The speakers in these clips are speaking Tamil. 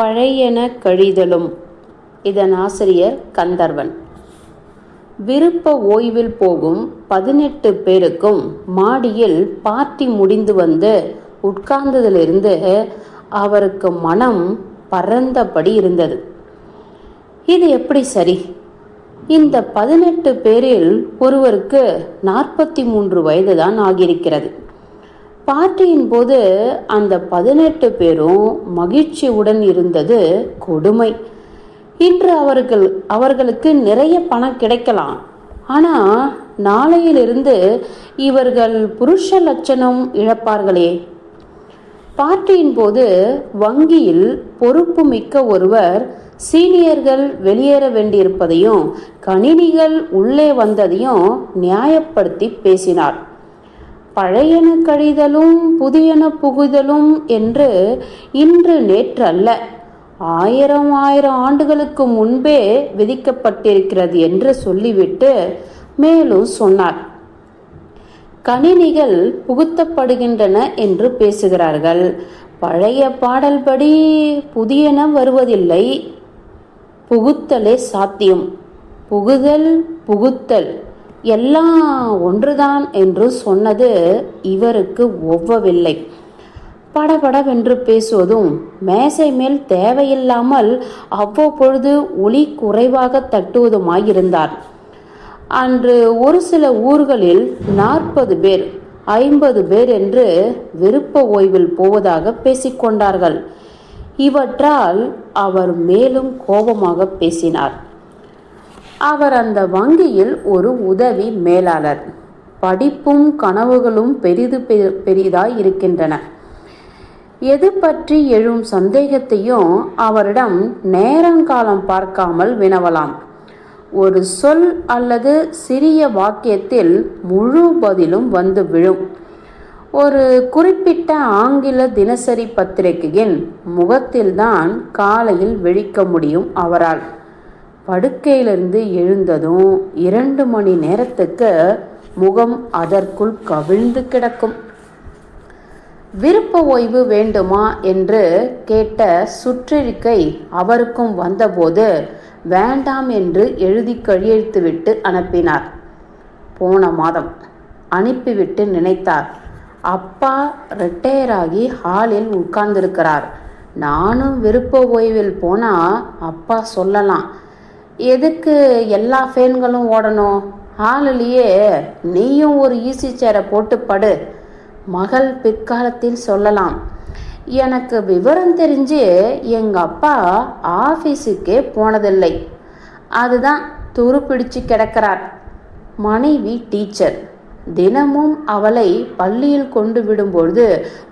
பழையன கழிதலும். இதன் ஆசிரியர் கந்தர்வன். விருப்ப ஓய்வில் போகும் பதினெட்டு பேருக்கும் மாடியில் பார்ட்டி முடிந்து வந்து உட்கார்ந்ததிலிருந்து அவருக்கு மனம் பறந்தபடி இருந்தது. இது எப்படி சரி? இந்த பதினெட்டு பேரில் ஒருவருக்கு நாற்பத்தி மூன்று வயதுதான் ஆகியிருக்கிறது. பார்ட்டியின் போது அந்த பதினெட்டு பேரும் மகிழ்ச்சியுடன் இருந்தது கொடுமை. இன்று அவர்கள் அவர்களுக்கு நிறைய பணம் கிடைக்கலாம். ஆனா நாளையிலிருந்து இவர்கள் புருஷ லட்சணம் இழப்பார்களே. பார்ட்டியின் போது வங்கியில் பொறுப்பு மிக்க ஒருவர் சீனியர்கள் வெளியேற வேண்டியிருப்பதையும் கணினிகள் உள்ளே வந்ததையும் நியாயப்படுத்தி பேசினார். பழையன கழிதலும் புதியன புகுதலும் என்று இன்று நேற்று அல்ல ஆயிரம் ஆயிரம் ஆண்டுகளுக்கு முன்பே விதிக்கப்பட்டிருக்கிறது என்று சொல்லிவிட்டு மேலும் சொன்னார். கணினிகள் புகுத்தப்படுகின்றன என்று பேசுகிறார்கள். பழைய பாடல்படி புதியன வருவதில்லை. புகுத்தலே சாத்தியம். புகுதல் புகுத்தல். எல்லாம் ஒன்றுதான் என்று சொன்னது இவருக்கு ஒவ்வவில்லை. படபடவென்று பேசுவதும் மேசை மேல் தேவையில்லாமல் அவ்வப்பொழுது ஒளி குறைவாக தட்டுவதுமாயிருந்தார். அன்று ஒரு சில ஊர்களில் நாற்பது பேர் ஐம்பது பேர் என்று விருப்ப ஓய்வில் போவதாக பேசிக்கொண்டார்கள். இவற்றால் அவர் மேலும் கோபமாக பேசினார். அவர் அந்த வங்கியில் ஒரு உதவி மேலாளர். படிப்பும் கனவுகளும் பெரிது பெ- பெரிதாய் இருக்கின்றன. எது பற்றி எழும் சந்தேகத்தையும் அவரிடம் நேரங்காலம் பார்க்காமல் வினவலாம். ஒரு சொல் அல்லது சிறிய வாக்கியத்தில் முழு பதிலும் வந்து விழும். ஒரு குறிப்பிட்ட ஆங்கில தினசரி பத்திரிகையின் முகத்தில்தான் காலையில் விழிக்க முடியும் அவரால். படுக்கையிலிருந்து எழுந்ததும் இரண்டு மணி நேரத்துக்கு முகம் அதற்குள் கவிழ்ந்து கிடக்கும். விருப்ப ஓய்வு வேண்டுமா? என்று கேட்ட சுற்றறிக்கை அவருக்கும் வந்தபோது வேண்டாம் என்று எழுதி கையெழுத்துவிட்டு அனுப்பினார். போன மாதம் அனுப்பிவிட்டு நினைத்தார். அப்பா ரிட்டையர் ஆகி ஹாலில் உட்கார்ந்திருக்கிறார். நானும் விருப்ப ஓய்வில் போனா அப்பா சொல்லலாம். எதுக்கு எல்லா ஃபேன்களும் ஓடணும்? ஹாலிலேயே நீயும் ஒரு ஈசி சேரை போட்டு படு. மகள் பிற்காலத்தில் சொல்லலாம். எனக்கு விவரம் தெரிஞ்சு எங்கள் அப்பா ஆஃபீஸுக்கே போனதில்லை. அதுதான் துரு பிடிச்சு கிடக்கிறார். மனைவி டீச்சர். தினமும் அவளை பள்ளியில் கொண்டு விடும்பொழுது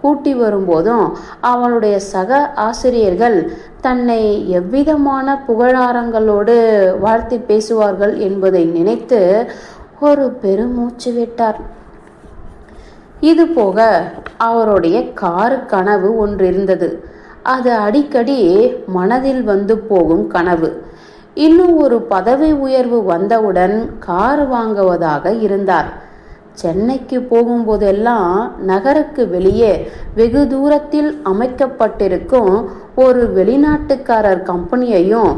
கூட்டி வரும்போதும் அவளுடைய சக ஆசிரியர்கள் தன்னை எவ்விதமான புகழாரங்களோடு வாழ்த்தி பேசுவார்கள் என்பதை நினைத்து ஒரு பெருமூச்சு விட்டார். இது போக அவருடைய காரு கனவு ஒன்று இருந்தது. அது அடிக்கடி மனதில் வந்து போகும் கனவு. இன்னும் ஒரு பதவி உயர்வு வந்தவுடன் கார் வாங்குவதாக இருந்தார். சென்னைக்கு போகும்போதெல்லாம் நகருக்கு வெளியே வெகு தூரத்தில் அமைக்கப்பட்டிருக்கும் ஒரு வெளிநாட்டுக்காரர் கம்பெனியையும்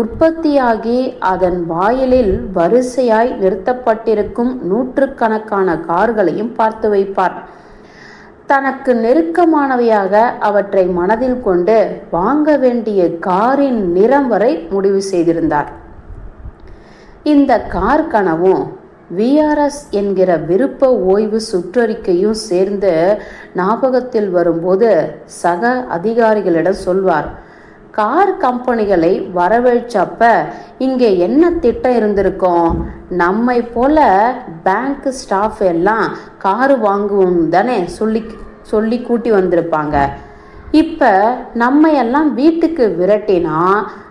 உற்பத்தியாகி அதன் வாயிலில் வரிசையாய் நிறுத்தப்பட்டிருக்கும் நூற்றுக்கணக்கான கார்களையும் பார்த்து வைப்பார். தனக்கு நெருக்கமானவையாக அவற்றை மனதில் கொண்டு வாங்க வேண்டிய காரின் நிறம் வரை முடிவு செய்திருந்தார். இந்த கார் கனவும் விஆர்எஸ் என்கிற விருப்ப ஓய்வு சுற்றறிக்கையும் சேர்ந்து ஞாபகத்தில் வரும்போது சக அதிகாரிகளிடம் சொல்வார் கார் கம்பெனிகளை வரவழைச்சப்ப இங்கே என்ன திட்டம் இருந்திருக்கும்? நம்மை போல பேங்க் ஸ்டாஃப் எல்லாம் கார் வாங்குவோம் தானே சொல்லி சொல்லி கூட்டி வந்திருப்பாங்க. இப்போ நம்ம எல்லாம் வீட்டுக்கு விரட்டினா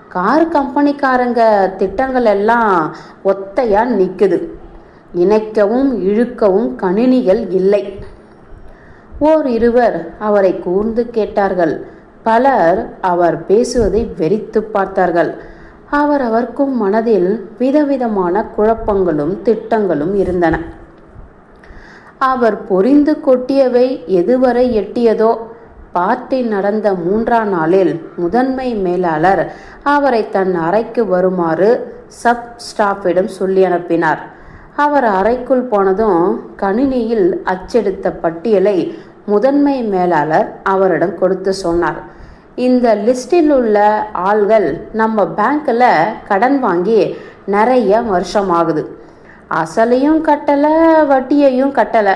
கார் கம்பெனிக்காரங்க திட்டங்கள் எல்லாம் ஒத்தையா நிற்குது இணைக்கவும் இழுக்கவும் கணினிகள் இல்லை. ஓர் இருவர் அவரை கூர்ந்து கேட்டார்கள். பலர் அவர் பேசுவதை வெறித்து பார்த்தார்கள். அவரவர்க்கும் மனதில் விதவிதமான குழப்பங்களும் திட்டங்களும் இருந்தன. அவர் பொரிந்து கொட்டியவை எதுவரை எட்டியதோ பார்ட்டி நடந்த மூன்றாம் நாளில் முதன்மை மேலாளர் அவரை தன் அறைக்கு வருமாறு சப் ஸ்டாஃபிடம் சொல்லி அனுப்பினார். அவர் அறைக்குள் போனதும் கணினியில் அச்செடுத்த பட்டியலை முதன்மை மேலாளர் அவரிடம் கொடுத்து சொன்னார். இந்த லிஸ்டில் உள்ள ஆள்கள் நம்ம பேங்க்கில் கடன் வாங்கி நிறைய வருஷம் ஆகுது அசலையும் கட்டலை வட்டியையும் கட்டலை.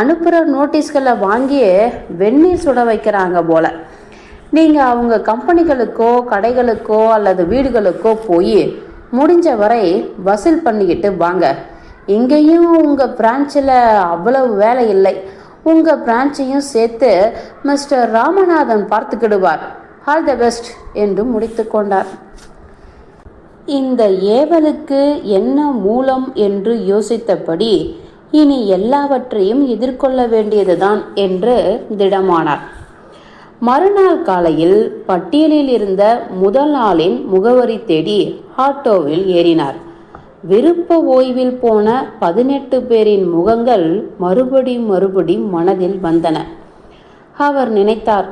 அனுப்புகிற நோட்டீஸ்களை வாங்கி வெந்நீர் சுட வைக்கிறாங்க போல. நீங்கள் அவங்க கம்பெனிகளுக்கோ கடைகளுக்கோ அல்லது வீடுகளுக்கோ போய் முடிஞ்ச வரை வசூல் பண்ணிக்கிட்டு வாங்க. இங்கேயும் உங்கள் பிரான்ச்சில் அவ்வளவு வேலை இல்லை. உங்கள் பிரான்ச்சையும் சேர்த்து மிஸ்டர் ராமநாதன் பார்த்துக்கிடுவார். ஆல் த பெஸ்ட் என்று முடித்து கொண்டார். இந்த ஏவலுக்கு என்ன மூலம் என்று யோசித்தபடி இனி எல்லாவற்றையும் எதிர்கொள்ள வேண்டியதுதான் என்று திடமானார். மறுநாள் காலையில் பட்டியலில் இருந்த முதல் ஆளின் முகவரி தேடி ஆட்டோவில் ஏறினார். விருப்ப ஓய்வில் போன பதினெட்டு பேரின் முகங்கள் மறுபடி மறுபடி மனதில் வந்தன. அவர் நினைத்தார்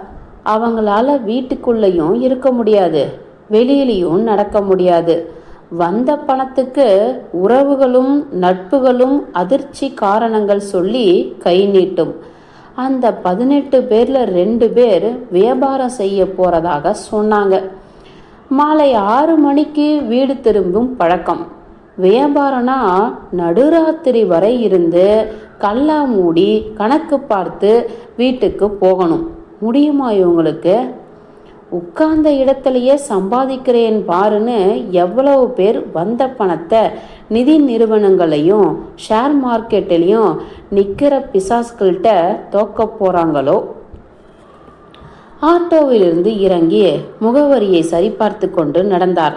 அவங்களால வீட்டுக்குள்ளேயும் இருக்க முடியாது வெளியிலையும் நடக்க முடியாது. வந்த பணத்துக்கு உறவுகளும் நட்புகளும் அதிர்ச்சி காரணங்கள் சொல்லி கை நீட்டும். அந்த பதினெட்டு பேர்ல ரெண்டு பேர் வியாபாரம் செய்ய போறதாக சொன்னாங்க. மாலை ஆறு மணிக்கு வீடு திரும்பும் பழக்கம். வியாபாரம்னா நடுராத்திரி வரை இருந்து கல்லா மூடி கணக்கு பார்த்து வீட்டுக்கு போகணும். முடியுமா இவங்களுக்கு? உட்கார்ந்த இடத்துலையே சம்பாதிக்கிறேன் பாருன்னு எவ்வளவு பேர் வந்த பணத்தை நிதி நிறுவனங்களையும் ஷேர் மார்க்கெட்லேயும் நிற்கிற பிசாஸ்கள்கிட்ட தோக்க போகிறாங்களோ ஆட்டோவிலிருந்து இறங்கி முகவரியை சரிபார்த்து கொண்டு நடந்தார்.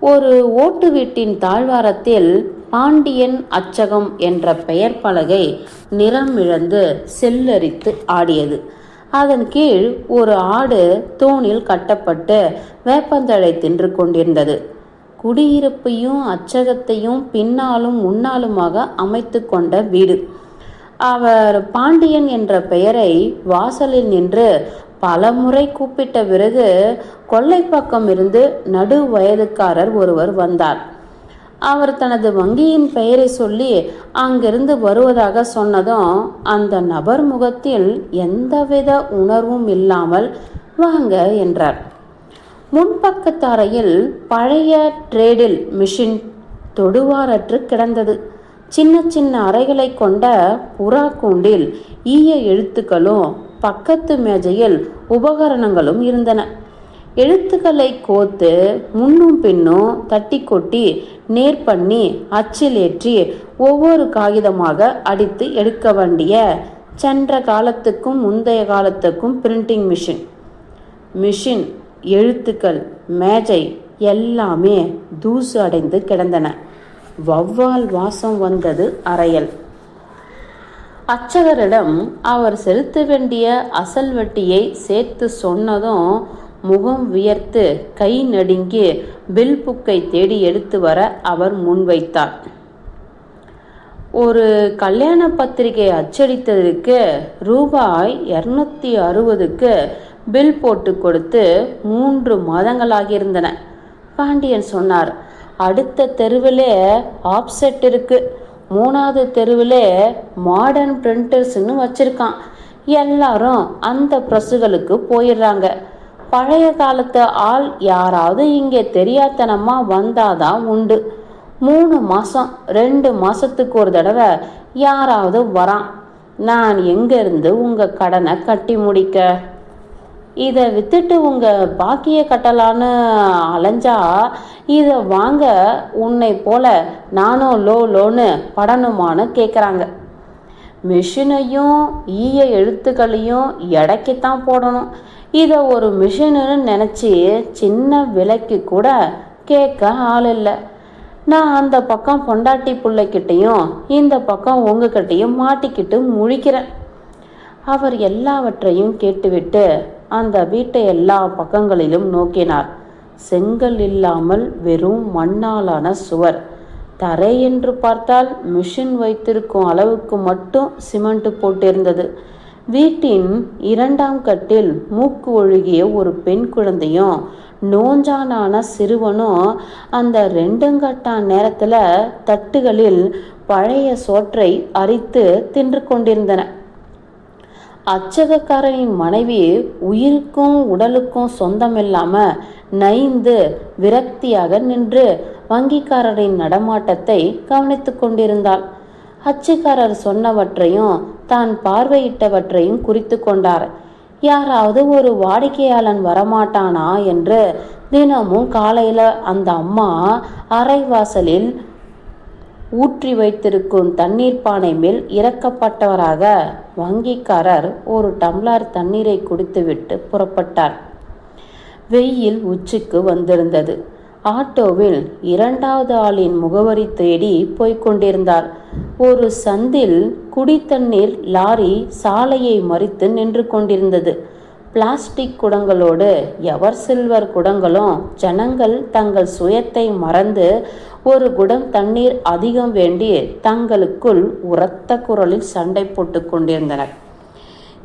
ஒரு ஓட்டு வீட்டின் தாழ்வாரத்தில் பாண்டியன் அச்சகம் என்ற பெயர் பலகை நிறம் இழந்து செல்லரித்து ஆடியது. அதன் கீழ் ஒரு ஆடு தூணில் கட்டப்பட்டு வேப்பந்தழை தின்று கொண்டிருந்தது. குடியிருப்பையும் அச்சகத்தையும் பின்னாலும் முன்னாலுமாக அமைத்து கொண்ட வீடு. அவர் பாண்டியன் என்ற பெயரை வாசலில் நின்று பலமுறை கூப்பிட்ட பிறகு கொள்ளை பக்கம் இருந்து நடு வயதுக்காரர் ஒருவர் வந்தார். அவர் தனது வங்கியின் பெயரை சொல்லி அங்கிருந்து வருவதாக சொன்னதும் அந்த நபர் முகத்தில் எந்தவித உணர்வும் இல்லாமல் வாங்க என்றார். முன்பக்கத்தரையில் பழைய ட்ரேடில் மிஷின் தொடுவாரற்று கிடந்தது. சின்ன சின்ன அறைகளை கொண்ட புறா கூண்டில் ஈய எழுத்துக்களும் பக்கத்து மேஜையில் உபகரணங்களும் இருந்தன. எழுத்துக்களை கோத்து முன்னும் பின்னும் தட்டி கொட்டி நேர் பண்ணி அச்சில் ஏற்றி ஒவ்வொரு காகிதமாக அடித்து எடுக்க வேண்டிய சென்ற காலத்துக்கும் முந்தைய காலத்துக்கும் பிரிண்டிங் மிஷின் மிஷின் எழுத்துக்கள் மேஜை எல்லாமே தூசு அடைந்து கிடந்தன. வௌவால் வாசம் வந்தது அறையல். அச்சகரிடம் அவர் செலுத்த வேண்டிய அசல் வட்டியை சேர்த்து சொன்னதும் முகம் வியர்த்து கை நடுங்கி பில் புக்கை தேடி எடுத்து வர அவர் முன்வைத்தார் ஒரு கல்யாண பத்திரிகை அச்சடித்ததற்கு ரூபாய் இரநூத்தி அறுபதுக்கு பில் போட்டு கொடுத்து மூன்று மாதங்களாகியிருந்தன. பாண்டியன் சொன்னார் அடுத்த தெருவில் ஆப்செட் இருக்கு. மூணாவது தெருவில் மாடர்ன் பிரிண்டர்ஸ்னு வச்சுருக்கான். எல்லாரும் அந்த ப்ரெஸ்ஸுகளுக்கு போயிடுறாங்க. பழைய காலத்து ஆள் யாராவது இங்கே தெரியாதனமாக வந்தாதான் உண்டு. மூணு மாதம் ரெண்டு மாதத்துக்கு ஒரு தடவை யாராவது வரான். நான் எங்கேருந்து உங்கள் கடனை கட்டி முடிக்க? இதை வித்துட்டு உங்கள் பாக்கிய கட்டலான்னு அலைஞ்சா இதை வாங்க உன்னை போல நானும் லோ லோன்னு படணுமான்னு கேட்குறாங்க மிஷினையும் ஈய எழுத்துக்களையும் எடைக்குத்தான் போடணும். இதை ஒரு மிஷினுன்னு நினச்சி சின்ன விலைக்கு கூட கேட்க ஆள் இல்லை நான் அந்த பக்கம் பொண்டாட்டி பிள்ளைக்கிட்டையும் இந்த பக்கம் உங்ககிட்டையும் மாட்டிக்கிட்டு முழிக்கிறேன். அவர் எல்லாவற்றையும் கேட்டுவிட்டு அந்த வீட்டை எல்லா பக்கங்களிலும் நோக்கினார். செங்கல் இல்லாமல் வெறும் மண்ணாலான சுவர். தரை என்று பார்த்தால் மிஷின் வைத்திருக்கும் அளவுக்கு மட்டும் சிமெண்ட் போட்டிருந்தது. வீட்டின் இரண்டாம் கட்டில் மூக்கு ஒழுகிய ஒரு பெண் குழந்தையும் நோஞ்சானான சிறுவனும் அந்த ரெண்டுங்கட்டான் நேரத்தில் தட்டுகளில் பழைய சோற்றை அரித்து தின்று கொண்டிருந்தன. அச்சகக்காரனின் மனைவி உயிருக்கும் உடலுக்கும் சொந்தமில்லாம நைந்து விரக்தியாக நின்று வங்கிக்காரரின் நடமாட்டத்தை கவனித்து கொண்டிருந்தாள். அச்சுக்காரர் சொன்னவற்றையும் தான் பார்வையிட்டவற்றையும் குறித்து கொண்டார். யாராவது ஒரு வாடிக்கையாளன் வரமாட்டானா என்று தினமும் காலையில அந்த அம்மா அரைவாசலில் ஊற்றி வைத்திருக்கும் தண்ணீர் பானை மேல் இறக்கப்பட்டவராக வங்கிக்காரர் ஒரு டம்ளார் தண்ணீரை குடித்துவிட்டு புறப்பட்டார். வெயில் உச்சிக்கு வந்திருந்தது. ஆட்டோவில் இரண்டாவது ஆளின் முகவரி தேடி போய்க் கொண்டிருந்தார். ஒரு சந்தில் குடித்தண்ணீர் லாரி சாலையை மறித்து நின்று கொண்டிருந்தது. பிளாஸ்டிக் குடங்களோடு எவர் சில்வர் குடங்களும் ஜனங்கள் தங்கள் சுயத்தை மறந்து ஒரு குடம் தண்ணீர் அதிகம் வேண்டி தங்களுக்குள் உரத்த குரலில் சண்டை போட்டு கொண்டிருந்தனர்.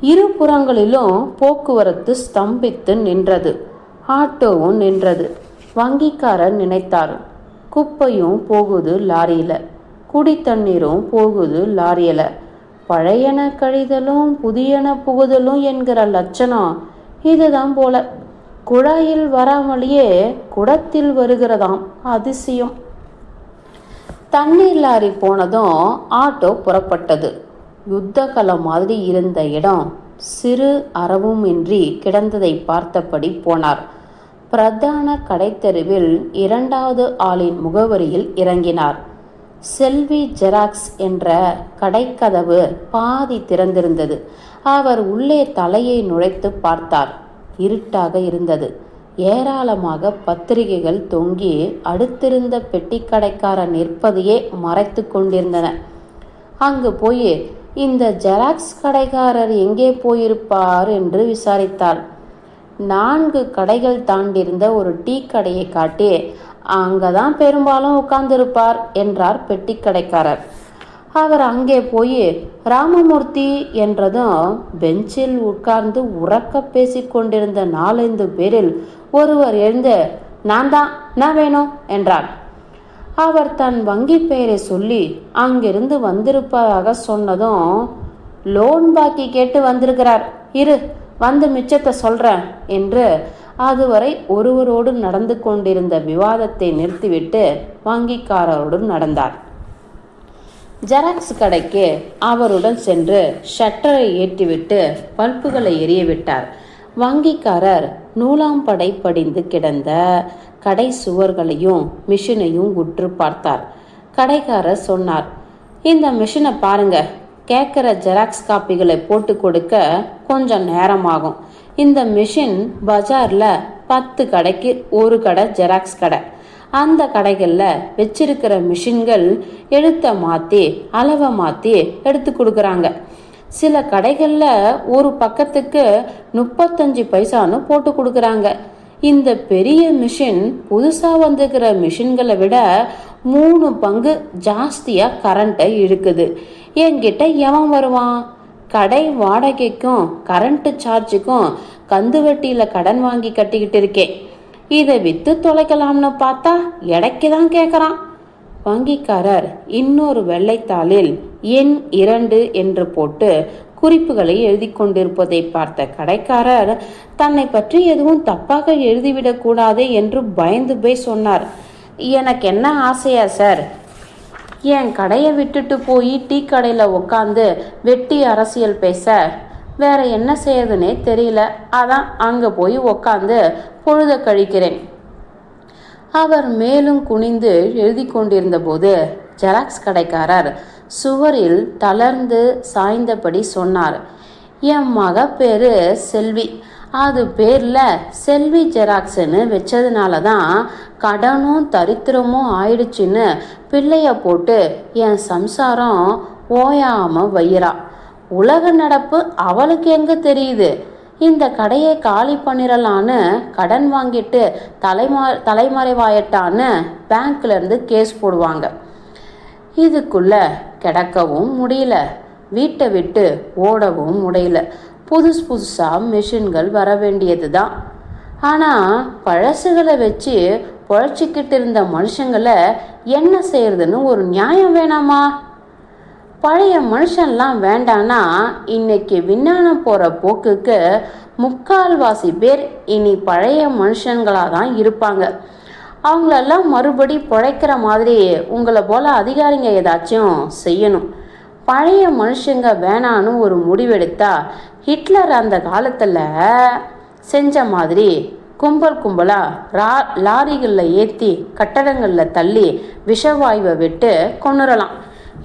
இரு புறங்களிலும் போக்குவரத்து ஸ்தம்பித்து நின்றது. ஆட்டோவும் நின்றது. வங்கிக்காரர் நினைத்தார் குப்பையும் போகுது லாரியில். குடி தண்ணீரும் போகுது லாரியில். பழையன கழிதலும் புதியன புகுதலும் என்கிற லட்சணம். இதுதான் போல. குழாயில் வராமலேயே குடத்தில் வருகிறதாம் அதிசயம். தண்ணீர் லாரி போனதும் ஆட்டோ புறப்பட்டது. யுத்தகலம் மாதிரி இருந்த இடம் சிறு அறவும் இன்றி கிடந்ததை பார்த்தபடி போனார். பிரதான கடைத்தெருவில் இரண்டாவது ஆளின் முகவரியில் இறங்கினார். செல்வி ஜெராக்ஸ் என்ற கடைக்கதவு பாதி திறந்திருந்தது. அவர் உள்ளே தலையை நுழைத்து பார்த்தார். இருட்டாக இருந்தது. ஏராளமாக பத்திரிகைகள் தொங்கி அடுத்திருந்த பெட்டிக்கடைக்காரன் நிற்பதையே மறைத்து கொண்டிருந்தன. அங்கு போய் இந்த ஜெராக்ஸ் கடைக்காரர் எங்கே போயிருப்பார்? என்று விசாரித்தார் நான்கு கடைகள் தாண்டியிருந்த ஒரு டீ கடையை காட்டி அங்கே தான் பெரும்பாலும் உட்கார்ந்திருப்பார் என்றார் பெட்டி கடைக்காரர் அவர் அங்கே போய் ராமமூர்த்தி என்றதும் பெஞ்சில் உட்கார்ந்து உறக்க பேசிக்கொண்டிருந்த நாலந்து பேரில் ஒருவர் எழுந்து நான் தான் நான் வேணும் என்றார். அவர் தன் வங்கி பெயரை சொல்லி அங்கிருந்து வந்திருப்பதாக சொன்னதும் லோன் பாக்கி கேட்டு வந்திருக்கிறார். இரு வந்து மிச்சத்தை சொல்கிறேன் என்று அதுவரை ஒருவரோடு நடந்து கொண்டிருந்த விவாதத்தை நிறுத்திவிட்டு வங்கிக்காரரோடு நடந்தார். ஜெராக்ஸ் கடைக்கு அவருடன் சென்று ஷட்டரை ஏற்றிவிட்டு பல்புகளை எரியவிட்டார் வங்கிக்காரர் நூலாம்படை படிந்து கிடந்த கடை சுவர்களையும் மிஷினையும் உற்று பார்த்தார். கடைக்காரர் சொன்னார் இந்த மிஷினை பாருங்க கேட்குற ஜெராக்ஸ் காப்பிகளை போட்டு கொடுக்க கொஞ்சம் நேரமாகும். இந்த மிஷின் பஜாரில் பத்து கடைக்கு ஒரு கடை ஜெராக்ஸ் கடை. அந்த கடைகளில் வச்சிருக்கிற மிஷின்கள் எழுத்தை மாற்றி அளவை மாற்றி எடுத்து கொடுக்குறாங்க. சில கடைகளில் ஒரு பக்கத்துக்கு முப்பத்தஞ்சு பைசான்னு போட்டு கொடுக்குறாங்க. இந்த பெரிய மிஷின் புதுசாக வந்துக்கிற மிஷின்களை விட மூணு பங்கு ஜாஸ்தியாக கரண்ட்டை இழுக்குது. என்கிட்ட எவன் வருவான்? கடை வாடகைக்கும் கரண்ட்டு சார்ஜுக்கும் கந்து வட்டியில் கடன் வாங்கி கட்டிக்கிட்டு இருக்கேன் இதை விற்று தொலைக்கலாம்னு பார்த்தா எடைக்கு தான் கேட்குறான் வங்கிக்காரர் இன்னொரு வெள்ளைத்தாளில் எண் இரண்டு என்று போட்டு குறிப்புகளை எழுதி கொண்டிருப்பதை பார்த்த கடைக்காரர் தன்னை பற்றி எதுவும் தப்பாக எழுதிவிடக்கூடாதே என்று பயந்து போய் சொன்னார். எனக்கு என்ன ஆசையா சார்? என் கடையை விட்டுட்டு போய் டீ கடையில் உட்காந்து வெட்டி அரசியல் பேச. வேற என்ன செய்யறதுனே தெரியல. அதான் அங்கே போய் உட்காந்து பொழுத கழிக்கிறேன். அவர் மேலும் குனிந்து எழுதி கொண்டிருந்த போது ஜெராக்ஸ் கடைக்காரர் சுவரில் தளர்ந்து சாய்ந்தபடி சொன்னார். என் மக பேரு செல்வி அது பேரில் செல்வி ஜெராக்ஸ்னு வச்சதுனால தான் கடனும் தரித்திரமும் ஆயிடுச்சுன்னு பிள்ளைய போட்டு என் சம்சாரம் ஓயாமல் வையிறா. உலக நடப்பு அவளுக்கு எங்கே தெரியுது? இந்த கடையை காலி பண்ணிடலான்னு கடன் வாங்கிட்டு தலைமா தலைமறைவாயிட்டான்னு பேங்க்லேருந்து கேஸ் போடுவாங்க. இதுக்குள்ள கிடக்கவும் முடியல. வீட்டை விட்டு ஓடவும் முடியல. புதுசு புதுசாக மிஷின்கள் வர வேண்டியது தான் ஆனால் பழசுகளை வச்சு பொழைச்சிக்கிட்டு இருந்த மனுஷங்களை என்ன செய்யறதுன்னு ஒரு நியாயம் வேணாமா? பழைய மனுஷன்லாம் வேண்டான்னா இன்னைக்கு விஞ்ஞானம் போகிற போக்குக்கு முக்கால்வாசி பேர் இனி பழைய மனுஷங்களாக தான் இருப்பாங்க. அவங்களெல்லாம் மறுபடி பிழைக்கிற மாதிரி உங்களை போல அதிகாரிங்க ஏதாச்சும் செய்யணும். பழைய மனுஷங்க வேணான்னு ஒரு முடிவெடுத்தா ஹிட்லர் அந்த காலத்தில் செஞ்ச மாதிரி கும்பல் கும்பலாக ரா லாரிகளில் ஏற்றி கட்டடங்களில் தள்ளி விஷவாயுவை விட்டு கொண்டுறலாம்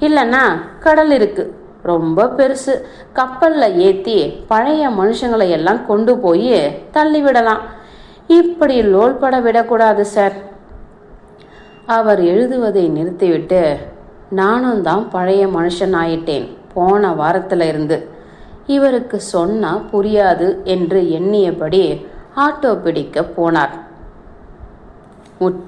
இல்லைன்னா கடல் இருக்குது ரொம்ப பெருசு. கப்பலில் ஏற்றி பழைய மனுஷங்களை எல்லாம் கொண்டு போய் தள்ளி விடலாம். இப்படி லோல் பட விடக்கூடாது சார். அவர் எழுதுவதை நிறுத்திவிட்டு நானும் தான் பழைய மனுஷன் ஆயிட்டேன். போன வாரத்தில் இருந்து இவருக்கு சொன்னா புரியாது என்று எண்ணியபடி ஆட்டோ பிடிக்க போனார். முற்று